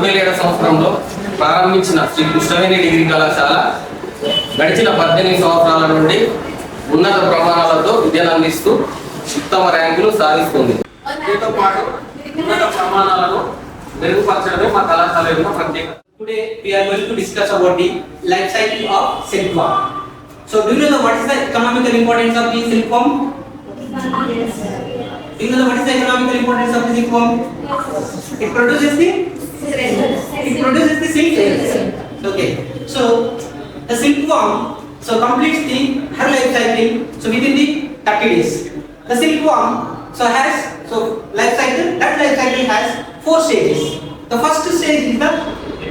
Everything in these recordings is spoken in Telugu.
రెండు వేల ఏడవ సంవత్సరంలో ప్రారంభించిన శ్రీ కృష్ణవేణి డిగ్రీ కళాశాల గడిచిన పద్దెనిమిది సంవత్సరాల నుండి ఉన్నత ప్రమాణాలతో విద్యను అందిస్తూ ఉత్తమ ర్యాంకులు సాధిస్తుంది దీంతో పాటు ఉన్నత ప్రమాణాలను మెరుగుపరచడమే మా కళాశాల యొక్క ప్రత్యేకత Today we are going to discuss about the life cycle of silkworm. So do you know what is the economical importance of the silkworm? Do you know what is the economical importance of the silkworm? It produces the it produces the silk. Okay. So the silkworm so completes the her life cycle so within the 30 days. The silkworm so has so life cycle that life cycle has four stages. The first stage is the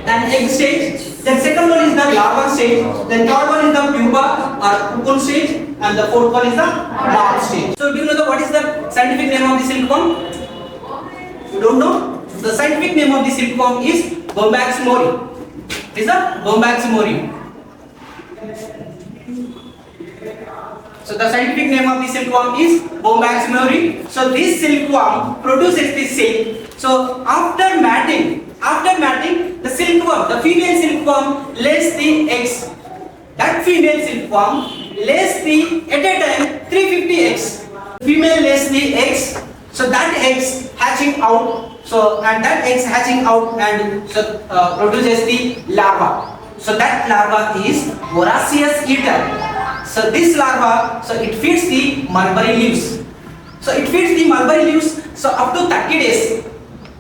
an egg stage. Then second one is the larva stage. Then third one is the pupa or cocoon stage, and the fourth one is the larva stage. So do you know the, what is the scientific name of the silkworm? You don't know? The scientific name of the silkworm is Bombax mori. Is the Bombax mori. So the scientific name of the silkworm is Bombax mori. So this silkworm produces the silk. So after mating, after mating, the silkworm, the female silkworm lays the eggs. That female silkworm lays the at a time 350 eggs. Female lays the eggs. So that eggs hatching out. So and that eggs hatching out and so uh, produces the larva. So that larva is voracious eater. So this larva, so it feeds the mulberry leaves. So it feeds the mulberry leaves. So up to 30 days.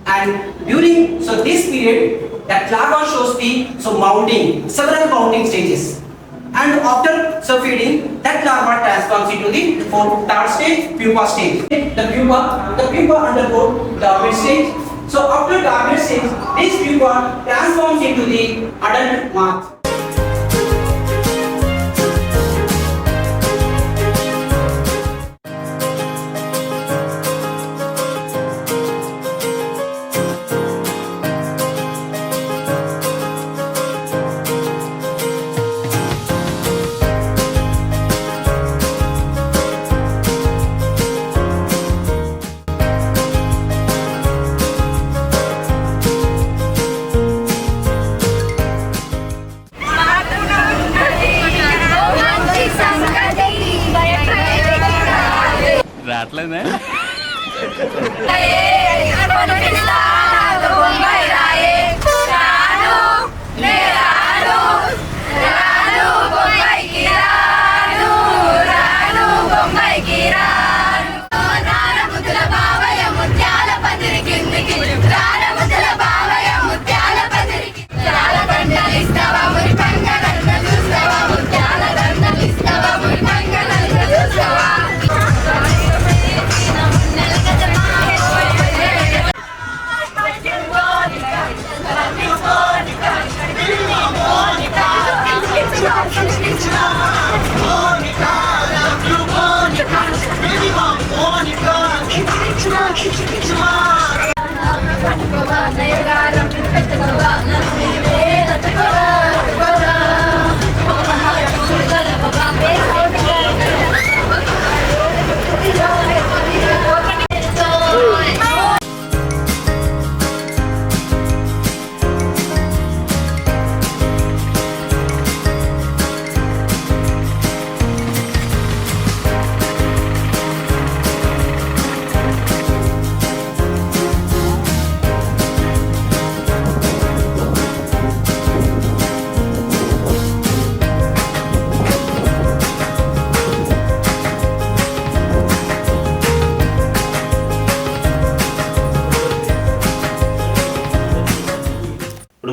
And during so this period, that larva shows the so mounting, several mounting stages. And after feeding, that larva transforms into the fourth, third stage, pupa stage. The pupa, the pupa undergo dormant stage. So after dormant stage, this pupa transforms into the adult moth.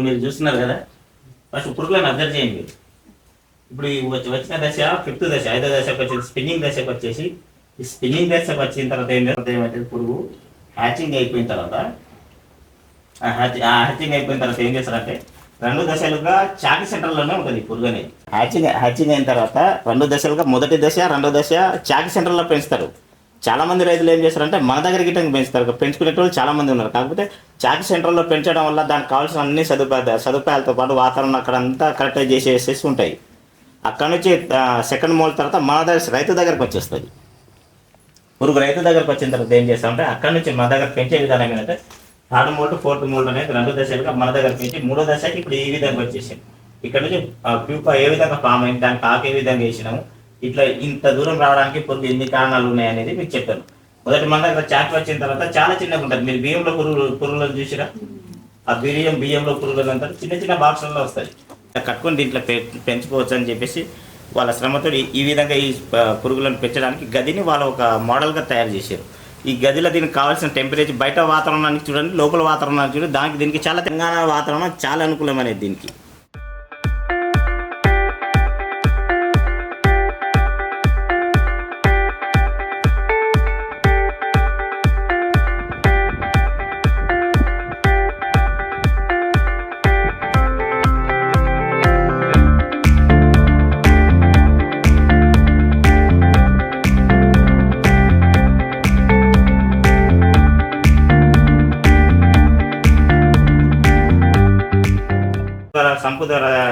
మీరు చూస్తున్నారు కదా? ఫస్ట్ పురుగులను అబ్జర్వ్ చేయండి ఇప్పుడు ఈ వచ్చి- వచ్చిన దశ ఫిఫ్త్ దశ ఐదో దశకు వచ్చేసి స్పిన్నింగ్ దశకు వచ్చేసి ఈ స్పిన్నింగ్ దశకు వచ్చిన తర్వాత ఏం జరుగుతుంది ఏమవుతుంది పురుగు హ్యాచింగ్ అయిపోయిన తర్వాత ఆ ఆ హ్యాచింగ్ అయిపోయిన తర్వాత ఏం చేస్తారంటే రెండు దశలుగా చాకి సెంటర్లోనే ఉంటుంది పురుగు అనేది. హ్యాచింగ్ హ్యాచింగ్ అయిన తర్వాత రెండు దశలుగా మొదటి దశ రెండో దశ చాకి సెంటర్లో పెంచుతారు. చాలా మంది రైతులు ఏం చేస్తారంటే మన దగ్గర గిట్టంగా పెంచుతారు. పెంచుకునే వాళ్ళు చాలా మంది ఉన్నారు. కాకపోతే చాకి సెంటర్లో పెంచడం వల్ల దానికి కావాల్సిన అన్ని సదుపాయాలు సదుపాయాలతో పాటు వాతావరణం అక్కడ అంతా కరెక్ట్గా చేసేసేసి ఉంటాయి. అక్కడ నుంచి సెకండ్ మోల్ తర్వాత మన దగ్గర రైతు దగ్గరకు వచ్చేస్తుంది. పురుగు రైతు దగ్గరకు వచ్చిన తర్వాత ఏం చేస్తామంటే అక్కడ నుంచి మన దగ్గర పెంచే విధానం ఏంటంటే థర్డ్ మోల్డ్ ఫోర్త్ మోల్డ్ అనేది రెండు దశలుగా మన దగ్గర పెంచి మూడో దశకి ఇప్పుడు ఈ విధంగా వచ్చేసింది. ఇక్కడ నుంచి ప్యూప ఏ విధంగా ఫామ్ అయింది దానికి ఆకు ఏ విధంగా వేసినాము ఇట్లా ఇంత దూరం రావడానికి పొద్దు ఎన్ని కారణాలు ఉన్నాయి అనేది మీకు చెప్పాను. మొదటి మన దగ్గర చాట్ వచ్చిన తర్వాత చాలా చిన్నగా ఉంటుంది. మీరు బియ్యంలో పురుగులు పురుగులను చూసిరా? ఆ బియ్యం బియ్యంలో పురుగులు అంతా చిన్న చిన్న బాక్సుల్లో వస్తాయి. కట్టుకొని దీంట్లో పె- పెంచుకోవచ్చు అని చెప్పేసి వాళ్ళ శ్రమతో ఈ- విధంగా ఈ పురుగులను పెంచడానికి గదిని వాళ్ళు ఒక మోడల్గా తయారు చేశారు. ఈ గదిలో దీనికి కావాల్సిన టెంపరేచర్ బయట వాతావరణానికి చూడండి లోపల వాతావరణానికి చూడండి దానికి దీనికి చాలా తెలంగాణ వాతావరణం చాలా అనుకూలమైనది దీనికి.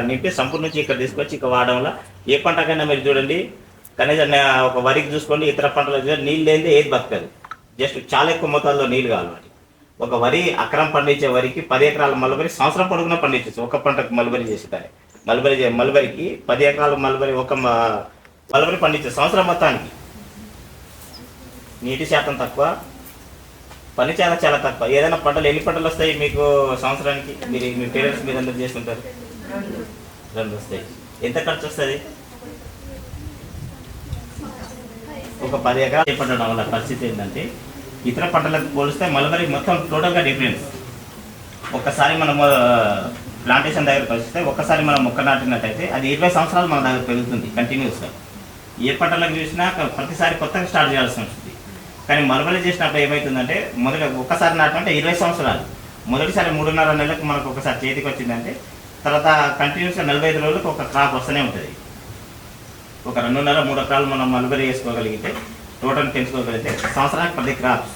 నింపి సంపూర్ణ నుంచి ఇక్కడ తీసుకొచ్చి ఇక్కడ వాడడం వల్ల ఏ పంటకైనా మీరు చూడండి కనీసం ఒక వరికి చూసుకోండి ఇతర పంటలు నీళ్ళు లేనిదే ఏది బతకదు. జస్ట్ చాలా ఎక్కువ మొత్తాల్లో నీళ్ళు కావాలి ఒక వరి అక్రమం పండించే వరికి పది ఎకరాల మల్బరి సంవత్సరం పొడుగునా పండించచ్చు. ఒక పంటకు మల్బరి చేసేదాన్ని. మల్బరి చే- మల్బరికి పది ఎకరాల మల్బరి ఒక మలబరీ మల్బరి సంవత్సరం మొత్తానికి. నీటి శాతం తక్కువ పని చాలా చాలా తక్కువ. ఏదైనా పంటలు ఎన్ని పంటలు వస్తాయి మీకు సంవత్సరానికి? మీరు మీ పేరెంట్స్ మీరు అందరూ చేసుకుంటారు రెండు వస్తాయి ఎంత ఖర్చు వస్తుంది ఒక పది ఎకరాలు పండడం వల్ల పరిస్థితి ఏంటంటే ఇతర పంటలకు పోలిస్తే మలబరీ మొత్తం టోటల్గా డిఫరెన్స్ ఒక్కసారి మనం ప్లాంటేషన్ దగ్గరకు వస్తే ఒక్కసారి మనం మొక్క నాటినట్టయితే అది ఇరవై సంవత్సరాలు మన దగ్గర పెరుగుతుంది కంటిన్యూస్గా ఏ పంటలకు చూసినా ప్రతిసారి కొత్తగా స్టార్ట్ చేయాల్సి ఉంటుంది కానీ మరమలి చేసినప్పుడు ఏమవుతుందంటే మొదట ఒక్కసారి నాటంటే ఇరవై సంవత్సరాలు. మొదటిసారి మూడున్నర నెలలకు మనకు ఒకసారి చేతికి వచ్చిందంటే తర్వాత కంటిన్యూస్గా నలభై ఐదు రోజులకు ఒక క్రాప్ వస్తూనే ఉంటుంది. ఒక రెండున్నర మూడు ఎకరాలు మనం మల్బరీ వేసుకోగలిగితే తోటను పెంచుకోగలిగితే సంవత్సరానికి పది క్రాప్స్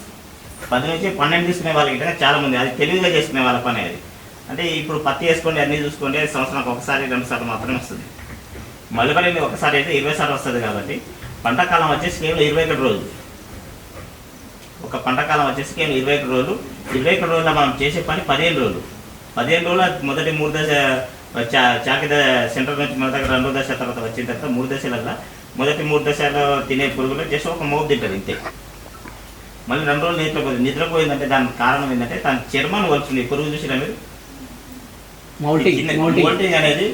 పది నుంచి పన్నెండు తీసుకునే వాళ్ళకి చాలామంది అది తెలివిగా చేసుకునే వాళ్ళ పని అది. అంటే ఇప్పుడు పత్తి వేసుకోండి అన్నీ చూసుకోండి అది సంవత్సరానికి ఒకసారి రెండు సార్లు మాత్రమే వస్తుంది. మల్బరీని ఒకసారి అయితే ఇరవై సార్లు వస్తుంది కాబట్టి పంట కాలం వచ్చేసి కేవలం ఇరవై ఒకటి రోజులు. ఒక పంట కాలం వచ్చేసి కేవలం ఇరవై ఒకటి రోజులు. ఇరవై ఒకటి రోజుల్లో మనం చేసే పని పదిహేను రోజులు. పదిహేను రోజుల మొదటి మూడు దశ చాకి సెంటర్ నుంచి మన దగ్గర రెండో దశ తర్వాత వచ్చిన తర్వాత మూడు దశలలో మొదటి మూడు దశలో తినే పురుగులు జస్ట్ ఒక మోపు తింటుంది ఇంతే. మళ్ళీ రెండు రోజులు నిద్రపోయింది నిద్రపోయిందంటే దానికి కారణం ఏంటంటే దాని చర్మాన్ని వలుచుంది పురుగు చూసినా మీరు? మౌల్టింగ్ అనేది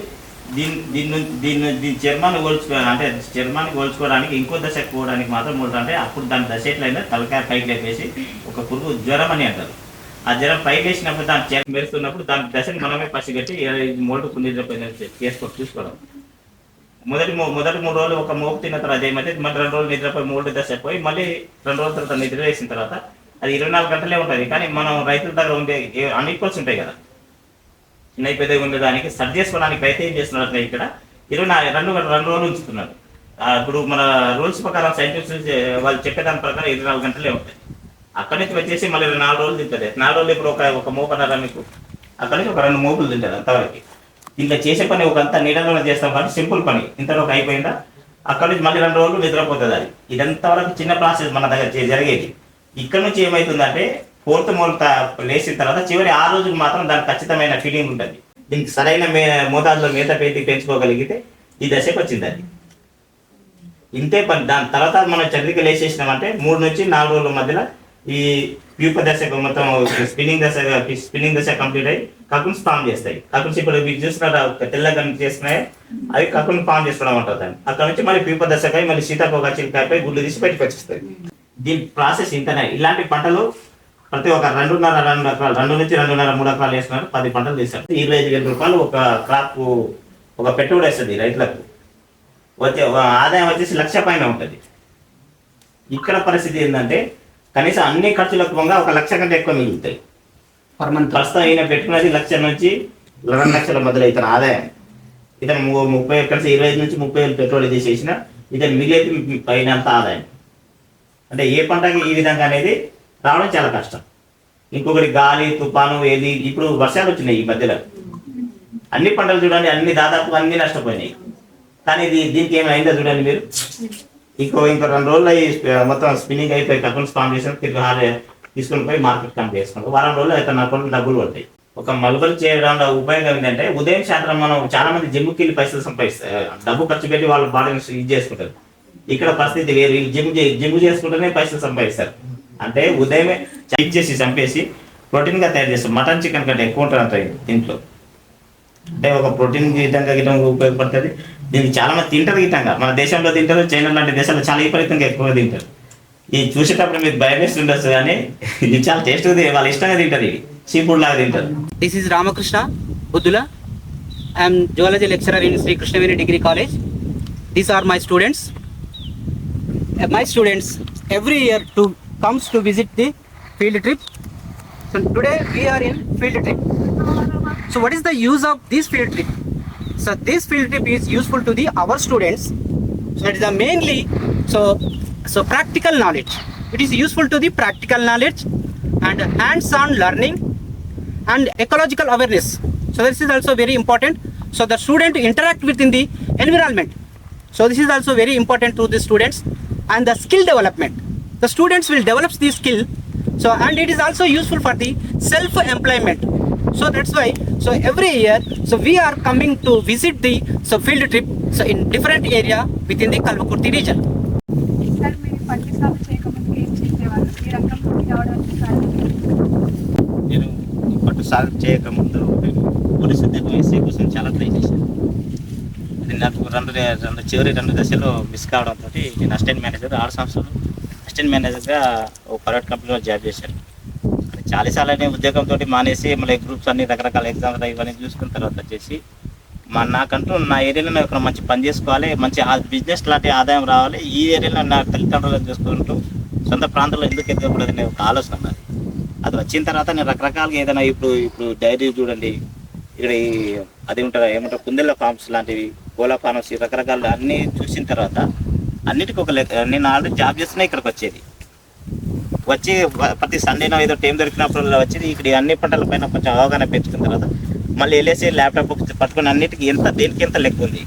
దీని దీని నుంచి దీని దీని చర్మాన్ని కోల్చుకో అంటే చర్మాన్ని కోల్చుకోవడానికి ఇంకో దశ పోవడానికి మాత్రం మూడు అంటే అప్పుడు దాని దశ ఎట్లయినా తలకాయ పైకి లేపేసి ఒక పురుగు జ్వరం అని అంటారు. ఆ జ్వరం పైకి వేసినప్పుడు దాని చేతి మెరుస్తున్నప్పుడు దాని దశని మనమే పసిగట్టి మోల్డ్ నిద్రపోయిందని చేసుకో చూసుకోవడం. మొదటి మొదటి మూడు రోజులు ఒక మోపు తిన్న తర్వాత ఏమైతే మళ్ళీ రెండు రోజులు నిద్రపోయి మూడు దశ పోయి మళ్ళీ రెండు రోజుల తర్వాత నిద్ర వేసిన తర్వాత అది ఇరవై నాలుగు గంటలే ఉంటుంది. కానీ మనం రైతుల దగ్గర ఉండే అన్ఈక్వల్స్ ఉంటాయి కదా. చిన్న పెద్దగా ఉండేదానికి సరి చేసుకోవడానికి ఏం చేస్తున్నారు ఇక్కడ. ఇరవై నాలుగు రెండు రెండు రోజులు ఉంచుతున్నారు. ఇప్పుడు మన రూల్స్ ప్రకారం సైంటిస్ట్ వాళ్ళు చెప్పేదాని ప్రకారం ఇరవై నాలుగు గంటలే ఉంటాయి. అక్కడి నుంచి వచ్చేసి మళ్ళీ నాలుగు రోజులు తింటుంది. నాలుగు రోజులు ఇప్పుడు ఒక ఒక మోపు మీకు? అక్కడి నుంచి ఒక రెండు మోపులు తింటారు అంతవరకు ఇంకా చేసే పని ఒక అంతా నీడలో చేస్తాం కాబట్టి సింపుల్ పని. ఇంతలోకి అయిపోయిందా? అక్కడి నుంచి మళ్ళీ రెండు రోజులు నిద్రపోతుంది అది. ఇదంతా వరకు చిన్న ప్రాసెస్ మన దగ్గర జరిగేది. ఇక్కడ నుంచి ఏమవుతుందంటే ఫోర్త్ మోల్ లేచిన తర్వాత చివరి ఆ రోజుకి మాత్రం దానికి ఖచ్చితమైన ఫీలింగ్ ఉంటుంది. దీనికి సరైన మే మోతాదులో మేత పెట్టి పెంచుకోగలిగితే ఈ దశకు వచ్చింది అది. ఇంతే పని. దాని తర్వాత మనం చర్యకి లేచేసినామంటే మూడు నుంచి నాలుగు రోజుల మధ్యలో ఈ ప్యూప దశ మొత్తం స్పిన్నింగ్ దశ స్పిన్నింగ్ దశ కంప్లీట్ అయ్యి కకున్స్ ఫామ్ చేస్తాయి. కకున్స్ ఇప్పుడు మీరు చూస్తున్నారు తెల్లగా చేస్తున్నాయి అవి కకున్ ఫామ్ చేసుకోవడం ఉంటుంది దాన్ని. అక్కడ నుంచి మళ్ళీ ప్యూప దశకై మళ్ళీ సీతాకోక చిలకాయపై గుళ్ళు తీసి పెట్టి వచ్చేస్తాయి. దీని ప్రాసెస్ ఇంతనే. ఇలాంటి పంటలు ప్రతి ఒక్క రెండున్నర రెండు ఎకరాలు రెండు నుంచి రెండున్నర మూడు ఎకరాలు వేస్తున్నారు పది పంటలు తీస్తారు ఇరవై ఐదు వేల రూపాయలు ఒక క్రాప్ ఒక పెట్టుబడి వస్తుంది రైతులకు. వచ్చే ఆదాయం వచ్చేసి లక్ష పైన ఉంటుంది. ఇక్కడ పరిస్థితి ఏంటంటే కనీసం అన్ని ఖర్చులకు పోగా ఒక లక్ష కంటే ఎక్కువ మిగులుతాయి. ప్రస్తుతం ఈయన పెట్టుకున్నది లక్ష నుంచి రెండు లక్షల మధ్యలో ఇతను ఆదాయం. ఇతను ముప్పై కలిసి ఇరవై ఐదు నుంచి ముప్పై వేలు పెట్రోల్ చేసేసిన ఇతను మిగిలేది పైన అంత ఆదాయం. అంటే ఏ పంటకి ఈ విధంగా అనేది రావడం చాలా కష్టం. ఇంకొకటి గాలి తుఫాను ఏది ఇప్పుడు వర్షాలు వచ్చినాయి ఈ మధ్యలో. అన్ని పంటలు చూడండి అన్ని దాదాపు అన్ని నష్టపోయినాయి. కానీ ఇది దీనికి ఏమైందో చూడండి మీరు? ఇంకో ఇంకో రెండు రోజులు అయ్యి మొత్తం స్పిన్నింగ్ అయిపోయి కపుల్స్ ఫామ్ చేసిన తిరిగి హారే తీసుకుని పోయి మార్కెట్ కంపెనీ చేసుకుంటాం. వారం రోజులు అయితే అకౌంట్లో డబ్బులు పడతాయి. ఒక మలుబలు చేయడంలో ఉపయోగం ఏంటంటే ఉదయం సాయంత్రం మనం చాలా మంది జిమ్కి వెళ్ళి పైసలు సంపాదిస్తారు డబ్బు ఖర్చు పెట్టి వాళ్ళ బాడీని ఇది చేసుకుంటారు. ఇక్కడ పరిస్థితి వేరు. జిమ్ జిమ్ చేసుకుంటేనే పైసలు సంపాదిస్తారు. అంటే ఉదయమే చెక్ చేసి చంపేసి ప్రోటీన్గా తయారు చేస్తారు. మటన్ చికెన్ కంటే ఎక్కువ ఉంటుంది దీంట్లో అంటే ఒక ప్రోటీన్ విధంగా గిట్టం ఉపయోగపడుతుంది. దీన్ని చాలా మంది తింటారు ఇతంగా మన దేశంలో తింటారు చైనా లాంటి దేశాల్లో చాలా విపరీతంగా ఎక్కువ తింటారు. ఇది చూసేటప్పుడు మీకు భయమేసి ఉండొచ్చు కానీ ఇది చాలా టేస్ట్ ఉంది వాళ్ళు ఇష్టంగా తింటారు ఇది సీ ఫుడ్ లాగా తింటారు. This is Ramakrishna Buddhula I'm zoology lecturer in Shri Krishnaveni degree college these are my students my students every year to comes to visit the field trip so today we're in field trip so what is the use of these field trip So this field trip is useful to the our students. So it is the mainly so so practical knowledge. It is useful to the practical knowledge and hands-on learning and ecological awareness. So this is also very important. So the student interact within the environment. So this is also very important to the students and the skill development. The students will develop this skill. So and it is also useful for the self-employment. So that's why so every year so we are coming to visit the so field trip so in different area within the Kalvakurti region. కారణం నేను పట్టు సాగు చేయకముందు పోలీస్ ఉద్యోగం ఎస్ఐ కోసం చాలా ట్రై చేశాను. అది నాకు రెండు రెండు చివరి రెండు దశలో మిస్ కావడంతో నేను అసిస్టెంట్ మేనేజర్ ఆరు సంవత్సరాలు అసిస్టెంట్ మేనేజర్గా ఒక ప్రైవేట్ కంపెనీలో జాబ్ చేశాను. అది చాలాసార్లు ఉద్యోగంతో మానేసి మళ్ళీ గ్రూప్స్ అన్ని రకరకాల ఎగ్జామ్స్ ఇవన్నీ చూసుకున్న తర్వాత వచ్చేసి మా నాకంటూ నా ఏరియాలో ఇక్కడ మంచి పని చేసుకోవాలి మంచి బిజినెస్ లాంటి ఆదాయం రావాలి ఈ ఏరియాలో నా తల్లిదండ్రులను చూసుకుంటూ సొంత ప్రాంతంలో ఎందుకు ఎదగకూడదు అనే ఒక ఆలోచన ఉన్నది అది వచ్చిన తర్వాత నేను రకరకాలుగా ఏదైనా ఇప్పుడు ఇప్పుడు డైరీ చూడండి ఇక్కడ ఈ అది ఉంటారు ఏమంటారు కుందెల ఫార్మ్స్ లాంటివి కోలా ఫార్మ్స్ రకరకాల అన్నీ చూసిన తర్వాత అన్నిటికీ ఒక లెక్క నేను ఆల్రెడీ జాబ్ చేస్తున్నా ఇక్కడికి వచ్చేది. వచ్చి ప్రతి సండేనో ఏదో టైం దొరికినప్పుడు వచ్చి ఇక్కడ అన్ని పంటల పైన కొంచెం అవగాహన పెంచుకున్న తర్వాత మళ్ళీ వెళ్ళేసి ల్యాప్టాప్ పట్టుకుని అన్నిటికీ ఎంత దేనికి ఎంత లెక్క ఉంది?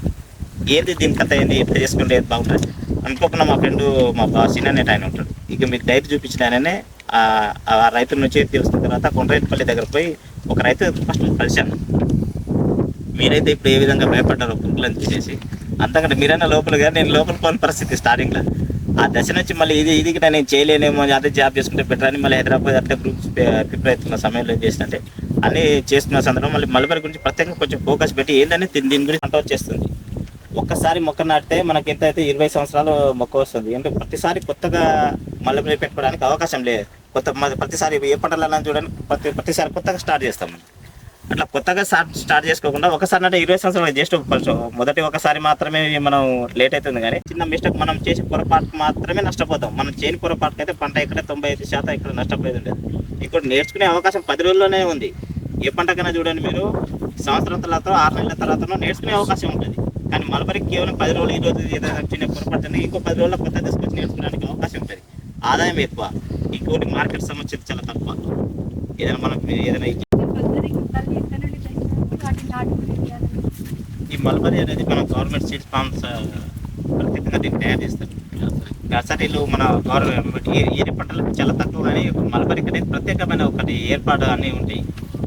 ఏంది దీనికి అంత ఏంది? ఎట్లా చేసుకుంటే ఏది బాగుంటుంది? అనుకోకుండా మా ఫ్రెండ్ మా బాసిన అనేట ఆయన ఉంటాడు. ఇక మీకు డైరీ చూపించిన ఆయననే ఆ రైతుల రైతు నుంచి తెలుసుకున్న తర్వాత కొండరేటిపల్లి దగ్గర పోయి ఒక రైతు ఫస్ట్ కలిశాను. మీరైతే ఇప్పుడు ఏ విధంగా భయపడ్డారో అని తీసేసి అంతకంటే మీరైనా లోపల కానీ నేను లోపల పోని పరిస్థితి స్టార్టింగ్లో ఆ దశ నుంచి మళ్ళీ ఇది ఇది కూడా నేను చేయలేనేమో అదే జాబ్ చేసుకుంటే బెటర్ అని మళ్ళీ హైదరాబాద్ అట్లా గ్రూప్స్ ప్రిపేర్ అవుతున్న సమయంలో ఏం చేసినట్టే అన్ని చేస్తున్న సందర్భం మళ్ళీ మలబరి గురించి ప్రత్యేకంగా కొంచెం ఫోకస్ పెట్టి ఏంటనే దీని దీని గురించి కంట్రోల్ చేస్తుంది. ఒక్కసారి మొక్క నాటితే మనకి ఎంత అయితే ఇరవై సంవత్సరాలు మొక్క వస్తుంది. అంటే ప్రతిసారి కొత్తగా మలబరి పెట్టుకోవడానికి అవకాశం లేదు. కొత్త ప్రతిసారి ఏ పంటలన్నా చూడడానికి ప్రతి ప్రతిసారి కొత్తగా స్టార్ట్ చేస్తాం మనం. అట్లా కొత్తగా స్టార్ట్ స్టార్ట్ చేసుకోకుండా ఒకసారి అంటే ఇరవై సంవత్సరాలు జస్ట్ మొదటి ఒకసారి మాత్రమే మనం లేట్ అవుతుంది కానీ చిన్న మిస్టేక్ మనం చేసే పొరపాటు మాత్రమే నష్టపోతాం. మనం చేయని పొరపాటుకి అయితే పంట ఇక్కడ తొంభై ఐదు శాతం ఇక్కడ నష్టపోయేది ఉండేది. ఇక్కడ నేర్చుకునే అవకాశం పది రోజుల్లోనే ఉంది. ఏ పంటకైనా చూడండి మీరు సంవత్సరం తర్వాత ఆరు నెలల తర్వాత నేర్చుకునే అవకాశం ఉంటుంది. కానీ మలబరికి కేవలం పది రోజులు ఈ రోజు ఏదైనా చిన్న పొరపాటు ఇంకో పది రోజుల్లో కొత్త తీసుకొచ్చి నేర్చుకోవడానికి అవకాశం ఉంటుంది. ఆదాయం ఎక్కువ. ఇంకోటి మార్కెట్ సమస్య చాలా తక్కువ. ఏదైనా మనం ఏదైనా పద్ధతి గుంతలు ఎక్కడ నుండి తెచ్చినప్పుడు వాటిని నాటుకుని వేయాలని ఈ మల్బరీ అనేది మన గవర్నమెంట్ సీడ్ ఫార్మ్స్ ప్రత్యేకంగా దీన్ని తయారు చేస్తారు. నర్సరీలు మన గవర్నమెంట్ ఏరి పంటలకు చాలా తక్కువ కానీ మల్బరీకి అనేది ప్రత్యేకమైన ఒకటి ఏర్పాటు అన్నీ ఉంటాయి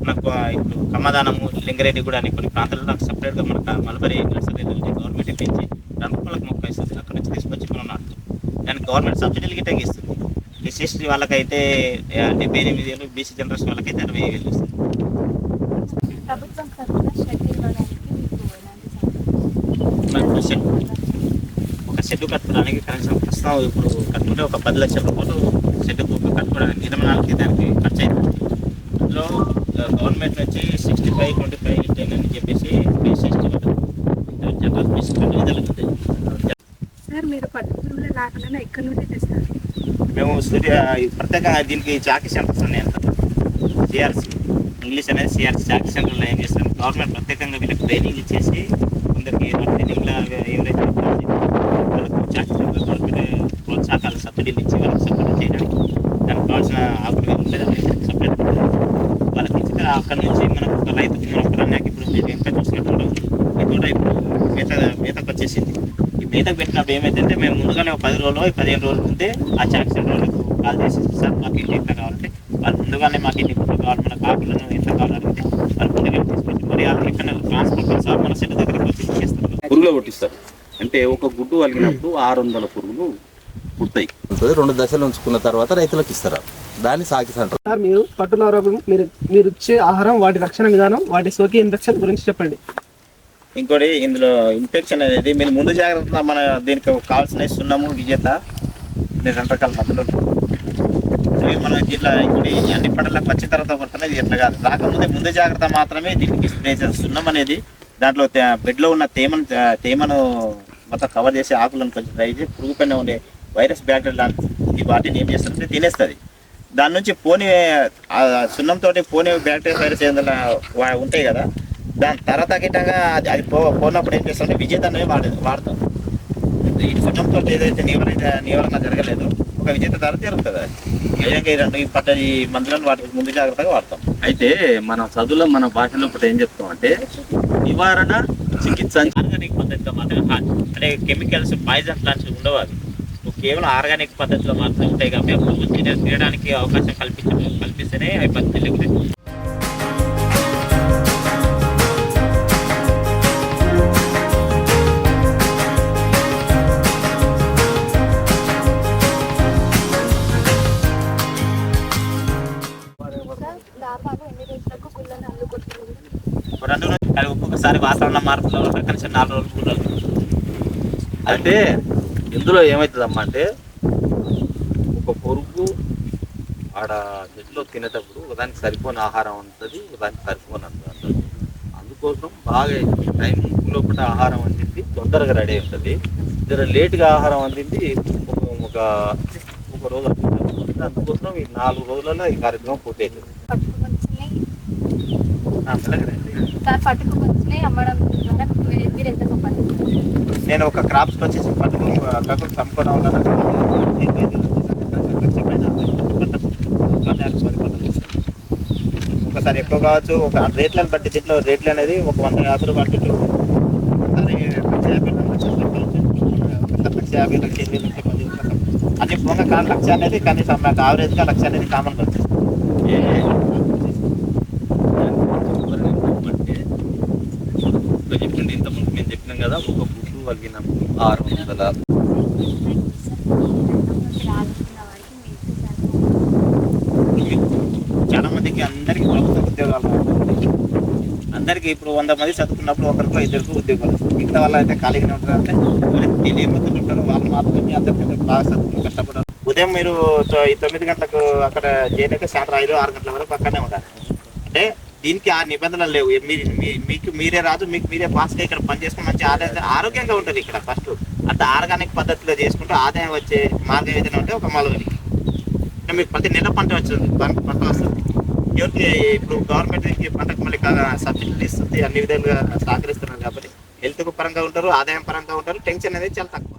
మనకు ఇప్పుడు కమ్మదానము లింగరెడ్డి కూడా అని కొన్ని ప్రాంతాల్లో నాకు సపరేట్గా మనకు మల్బరీ నర్సరీలు గవర్నమెంట్ పెంచి రంపలకు మొక్క ఇస్తుంది. అక్కడ నుంచి తీసుకొచ్చి మనం నాటుతాం. దానికి గవర్నమెంట్ సబ్సిడీలు గిట్ట ఇస్తుంది. ఎస్ఎస్టీ వాళ్ళకైతే డెబ్బై ఎనిమిది వేలు బీసీ జనరేషన్ వాళ్ళకైతే అరవై వేలు ఇస్తుంది ప్రభుత్వం తరఫున షెడ్ ఇవ్వడానికి మీకు ఎలాంటి నాకు షెడ్ ఒక షెడ్ కట్టుకోవడానికి కనీసం ప్రస్తుతం ఇప్పుడు కట్టుకుంటే ఒక పది లక్షల రూపాయలు షెడ్ కట్టుకోవడానికి నాలుగు దానికి ఖర్చు అయింది అందులో గవర్నమెంట్ నుంచి sixty five twenty five ten అని చెప్పేసి సిక్స్టీ బేసిక్ విధాలు ఉంటాయి సార్ మీరు లేకుండా ఎక్కడి నుండి తెస్తారు? మేము సూర్య ప్రత్యేకంగా దీనికి చాకీ సెంటర్స్ ఉన్నాయి అంత సిఆర్సి ఇంగ్లీష్ అనేది సిఆర్సి చాకీ సెంటర్లో ఏం చేస్తాం గవర్నమెంట్ ప్రత్యేకంగా వీళ్ళకి ట్రైనింగ్ ఇచ్చేసి కొందరికి ట్రైనింగ్లో ఏదైతే వాళ్ళకు చాకీ గవర్నమెంట్ ప్రోత్సాహాలు సబ్సిడీలు ఇచ్చి వాళ్ళకి సపోర్ట్ చేయడానికి దానికి కావాల్సిన ఆకులు ఉండేది సపరేట్ వాళ్ళకి ఇచ్చిన అక్కడ నుంచి మనకు ఒక రైతు మన ప్రాణానికి ఇప్పుడు మీరు ఇంకా చూసినట్టు ఈ తోట ఇప్పుడు మేత మేతకు వచ్చేసింది ఈ మేతకు పెట్టినప్పుడు ఏమైతుందంటే మేము ముందుగానే ఒక పది రోజులు పదిహేను రోజులు ఉంటే ఆ చాక్ రోజులకు కాల్ చేసి సార్ మాకు ఇంటి ఎట్లా కావాలంటే వాళ్ళు ముందుగానే మాకు ఇంటి గుడ్లు కావాలి మన కాకులను ఎట్లా కావాలంటే ట్రాన్స్పోర్ట్ సార్ మన సెట్ దగ్గరికి వచ్చి పురుగులో కొట్టిస్తారు. అంటే ఒక గుడ్డు వలిగినప్పుడు ఆరు వందల పురుగులు పుడతాయి. ఉంటుంది. రెండు దశలు ఉంచుకున్న తర్వాత రైతులకు ఇస్తారు? దాన్ని సాకి సార్ మీరు పట్టుల రోగం మీరు మీరు ఇచ్చే ఆహారం వాటి రక్షణ విధానం వాటి సోకి ఇన్ఫెక్షన్ గురించి చెప్పండి. ఇంకోటి ఇందులో ఇన్ఫెక్షన్ అనేది మీరు ముందు జాగ్రత్త మన దీనికి కావాల్సిన సున్నము విజేత నేను రెండు రకాల మందులు మనం ఇట్లా ఇప్పుడు అన్ని పంటలకు వచ్చిన తర్వాత కొడుతున్నా ఇది ఎట్లా కాదు. రాకముందే ముందు జాగ్రత్త మాత్రమే దీనికి స్ప్రే చేస్తున్నాం సున్నం అనేది దాంట్లో తే- బెడ్లో ఉన్న తేమను తేమను మొత్తం కవర్ చేసి ఆకులను కొంచెం డ్రై చేసి పురుగు పైన ఉండే వైరస్ బ్యాక్టీరియా లాంటి వాటిని ఏం చేస్తుంటే తినేస్తుంది. దాని నుంచి పోని ఆ సున్నంతో పోని బ్యాక్టీరియా వైరస్ ఏదైనా ఉంటాయి కదా దాని తర్వాత తగ్గటంగా అది అది పో పోనప్పుడు ఏం చేస్తుంటే విజేత వాడేది వాడతాం ఈ సున్నంతో ఏదైతే నివారణ నివారణ జరగలేదు ఒక విజేత ద్వారా జరుగుతుంది అది ఈ రెండు ఈ పట్ట ఈ మందులను వాటి ముందు జాగ్రత్తగా వాడతాం. అయితే మన చదువులో మన భాషలో ఇప్పుడు ఏం చెప్తాం అంటే నివారణ చికిత్స ఆర్గానిక్ పద్ధతిలో మాత్రమే అంటే కెమికల్స్ పాయిజన్ లాంటివి ఉండవు అవి. నువ్వు కేవలం ఆర్గానిక్ పద్ధతిలో మాత్రమే ఉంటాయి కాబట్టి అప్పుడు తినడానికి అవకాశం కల్పించ కల్పిస్తేనే అవి పద్ధతి కానీ వాతావరణం వాతావరణ కనీసం నాలుగు రోజులు మూడు రోజులు. అంటే ఇందులో ఏమవుతుందమ్మా అంటే ఒక పొరుగు ఆడ చెట్లో తినేటప్పుడు దానికి సరిపోని ఆహారం ఉంటుంది దానికి సరిపోని అంటారు అందుకోసం బాగా టైం లోపల ఆహారం అందింది తొందరగా రెడీ ఉంటుంది. జర లేట్గా ఆహారం అందింది ఒక- ఒక రోజు అందుకోసం ఈ నాలుగు రోజులలో ఈ కార్యక్రమం పూర్తి అవుతుంది అమ్మడం ద్వారా మీరు- ఎంత నేను ఒక క్రాప్స్ వచ్చేసి పట్టుకు కాకుండా చంపుకోవడం వల్ల నాకు ఇరవై ఐదు లక్షల పైన ఒకసారి ఎక్కువ కావచ్చు. ఒక రేట్లను బట్టి దీంట్లో రేట్లు అనేది ఒక వంద యాభై రూపాయలు చుట్టూ. ఒకసారి లక్ష యాభై లక్ష యాభై లక్ష ఇరవై లక్ష పది లక్షలు. అన్ని పోగా కానీ లక్ష అనేది కనీసం నాకు ఆవరేజ్గా లక్ష అనేది కామన్ వచ్చేసి ఏ అంటే ఇప్పుడు చెప్పింది ఇంతకుముందు మేము చెప్పినాం కదా ఒక బుక్ వలిగినప్పుడు ఆరు వందల చాలా మందికి అందరికి ప్రభుత్వ ఉద్యోగాలు అందరికీ అందరికి ఇప్పుడు వంద మంది చదువుకున్నప్పుడు ఒకరికో ఇద్దరికి ఉద్యోగాలు. వస్తాయి. మిగతా వాళ్ళు అయితే ఖాళీగానే ఉంటారు అంటే వీళ్ళు ఉంటారు వాళ్ళు మాత్రమే అందరికీ బాగా చదువుకుని కష్టపడారు. ఉదయం మీరు తొమ్మిది గంటలకు అక్కడ చేయలేక సాయంత్రం ఐదు ఆరు గంటల వరకు పక్కనే ఉండాలి. అంటే దీనికి ఆ నిబంధనలు లేవు. మీ- మీ- మీకు మీరే రాదు మీకు మీరే పాస్గా ఇక్కడ పని చేసుకుని మంచి ఆదాయం ఆరోగ్యంగా ఉంటుంది ఇక్కడ ఫస్ట్ అంత ఆర్గానిక్ పద్ధతిలో చేసుకుంటే ఆదాయం వచ్చే మార్గం ఏదైనా ఉంటే ఒక మలుగురికి మీకు ప్రతి నెల పంట వచ్చింది పంట వస్తుంది. ఎవరికి ఇప్పుడు గవర్నమెంట్ ఈ పంటకు మళ్ళీ సబ్సిడీలు ఇస్తుంది అన్ని విధాలుగా సహకరిస్తున్నారు కాబట్టి హెల్త్ పరంగా ఉంటారు ఆదాయం పరంగా ఉంటారు టెన్షన్ అనేది చాలా తక్కువ.